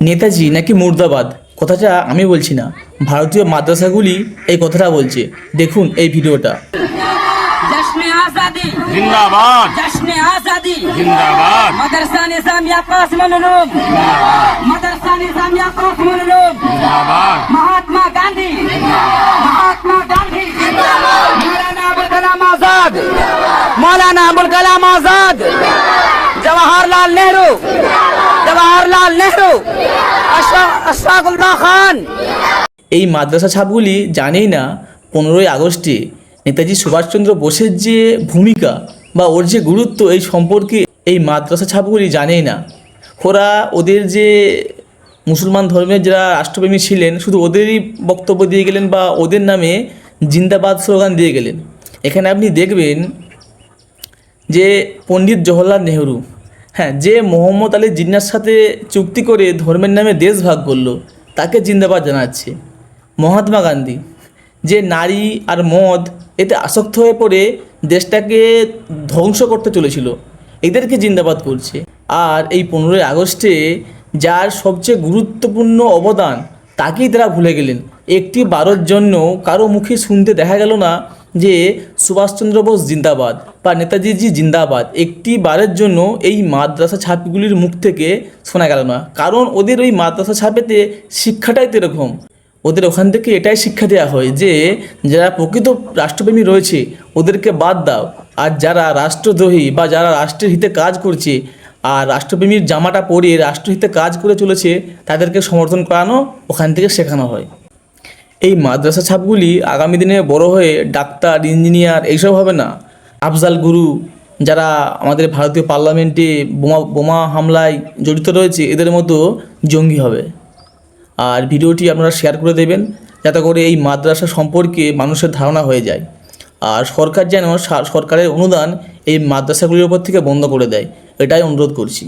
নেতাজি নাকি মুর্দাবাদ কথাটা আমি বলছি না ভারতীয় মাদ্রাসাগুলি এই কথাটা বলছে দেখুন এই ভিডিওটা जश्न आजादी जिंदाबाद जश्न आजादी जिंदाबाद मदरसा निजामिया कासमन लोग मदरसा निजामिया कासमन लोग जिंदाबाद महात्मा गांधी महात्मा गांधी मौलाना अबुल कलाम आजाद मौलाना अबुल कलाम आजाद जवाहरलाल नेहरू जवाहरलाल नेहरू খান। এই মাদ্রাসা ছাপগুলি জানেই না, পনেরোই আগস্টে নেতাজি সুভাষচন্দ্র বোসের যে ভূমিকা বা ওর যে গুরুত্ব এই সম্পর্কে এই মাদ্রাসা ছাপগুলি জানেই না। ওরা ওদের যে মুসলমান ধর্মের যারা রাষ্ট্রপ্রেমী ছিলেন, শুধু ওদেরই বক্তব্য দিয়ে গেলেন বা ওদের নামে জিন্দাবাদ স্লোগান দিয়ে গেলেন। এখানে আপনি দেখবেন যে পণ্ডিত জওহরলাল নেহরু হ্যাঁ যে মোহাম্মদ আলী জিন্নার সাথে চুক্তি করে ধর্মের নামে দেশ ভাগ করল, তাকে জিন্দাবাদ জানাচ্ছে। মহাত্মা গান্ধী, যে নারী আর মদ এতে আসক্ত হয়ে পড়ে দেশটাকে ধ্বংস করতে চলেছিল, এদেরকে জিন্দাবাদ করছে। আর এই পনেরোই আগস্টে যার সবচেয়ে গুরুত্বপূর্ণ অবদান, তাকেই তারা ভুলে গেলেন। একটি বারোর জন্য কারও মুখে শুনতে দেখা গেল না যে সুভাষচন্দ্র বোস জিন্দাবাদ বা নেতাজিজি জিন্দাবাদ একটি বারের জন্য এই মাদ্রাসা ছাপগুলির মুখ থেকে শোনা গেল না। কারণ ওদের ওই মাদ্রাসা ছাপেতে শিক্ষাটাই তো এরকম। ওদের ওখান থেকে এটাই শিক্ষা দেওয়া হয় যে, যারা প্রকৃত রাষ্ট্রপ্রেমী রয়েছে, ওদেরকে বাদ দাও। আর যারা রাষ্ট্রদ্রোহী বা যারা রাষ্ট্রের হিতে কাজ করছে, আর রাষ্ট্রপ্রেমীর জামাটা পরে রাষ্ট্রহিতে কাজ করে চলেছে, তাদেরকে সমর্থন করানো ওখান থেকে শেখানো হয়। এই মাদ্রাসা ছাপগুলি আগামী দিনে বড় হয়ে ডাক্তার, ইঞ্জিনিয়ার এইসব হবে না। আফজাল গুরু যারা আমাদের ভারতীয় পার্লামেন্টে বোমা বোমা হামলায় জড়িত রয়েছে, এদের মতো জঙ্গি হবে। আর ভিডিওটি আপনারা শেয়ার করে দেবেন, যাতে করে এই মাদ্রাসা সম্পর্কে মানুষের ধারণা হয়ে যায়। আর সরকার যেন সরকারের অনুদান এই মাদ্রাসাগুলির ওপর থেকে বন্ধ করে দেয়, এটাই অনুরোধ করছি।